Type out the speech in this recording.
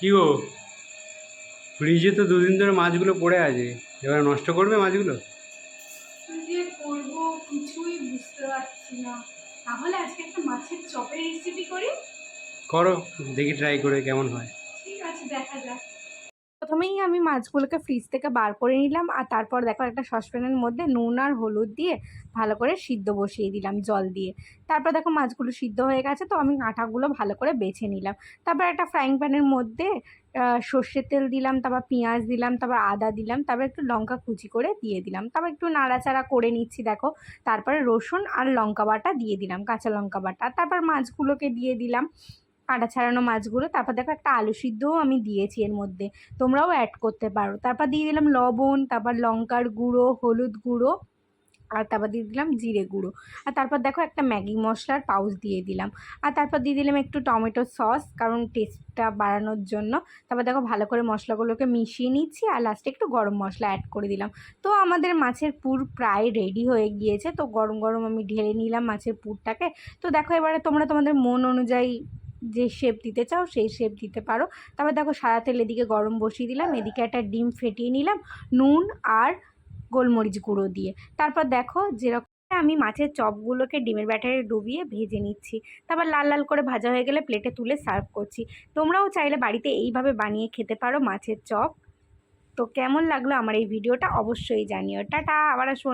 কি গো? ফ্রিজে তো দুদিন ধরে মাছগুলো পড়ে আছে। এবার নষ্ট করবে মাছগুলো? যে করব কিছুই বুঝতে পারছি না। তাহলে আজকে একটা মাছের চপের রেসিপি করি? করো দেখি ট্রাই করে কেমন হয়। ঠিক আছে দেখা যাক। প্রথমেই আমি মাছগুলোকে ফ্রিজ থেকে বার করে নিলাম, আর তারপর দেখো একটা সসপ্যানের মধ্যে নুন আর হলুদ দিয়ে ভালো করে সিদ্ধ বসিয়ে দিলাম জল দিয়ে। তারপর দেখো মাছগুলো সিদ্ধ হয়ে গেছে, তো আমি আটাগুলো ভালো করে বেছে নিলাম। তারপর একটা ফ্রাইং প্যানের মধ্যে সর্ষের তেল দিলাম, তারপর পেঁয়াজ দিলাম, তারপর আদা দিলাম, তারপর একটু লঙ্কা কুচি করে দিয়ে দিলাম। তারপর একটু নাড়াচাড়া করে নিচ্ছি দেখো, তারপরে রসুন আর লঙ্কা বাটা দিয়ে দিলাম, কাঁচা লঙ্কা বাটা। তারপর মাছগুলোকে দিয়ে দিলাম কাঁটা ছাড়ানো মাছগুলো, তারপর দেখো একটা আলু সিদ্ধও আমি দিয়েছি এর মধ্যে। তোমরাও অ্যাড করতে পারো। তারপর দিয়ে দিলাম লবণ, তারপর লঙ্কার গুঁড়ো, হলুদ গুঁড়ো, আর তারপর দিয়ে দিলাম জিরে গুঁড়ো। আর তারপর দেখো একটা ম্যাগি মশলার পাউচ দিয়ে দিলাম। আর তারপর দিয়ে দিলাম একটু টমেটো সস, কারণ টেস্টটা বাড়ানোর জন্য। তারপর দেখো ভালো করে মশলাগুলোকে মিশিয়ে নিচ্ছি, আর লাস্টে একটু গরম মশলা অ্যাড করে দিলাম। তো আমাদের মাছের পুর প্রায় রেডি হয়ে গিয়েছে। তো গরম গরম আমি ঢেলে নিলাম মাছের পুরটাকে। তো দেখো এবারে তোমরা তোমাদের মন অনুযায়ী যে শেপ দিতে চাও, সেই শেপ দিতে পারো। তারপর দেখো সাদা তেল এদিকে গরম বসিয়ে দিলাম, এদিকে একটা ডিম ফেটিয়ে নিলাম, নুন আর গোলমরিচ গুঁড়ো দিয়ে। তারপর দেখো যেরকম আমি মাছের চপগুলোকে ডিমের ব্যাটারে ডুবিয়ে ভেজে নিচ্ছি। তারপর লাল লাল করে ভাজা হয়ে গেলে প্লেটে তুলে সার্ভ করছি। তোমরাও চাইলে বাড়িতে এইভাবে বানিয়ে খেতে পারো মাছের চপ। তো কেমন লাগল আমার এই ভিডিওটা অবশ্যই জানিও। টাটা, আবার আসব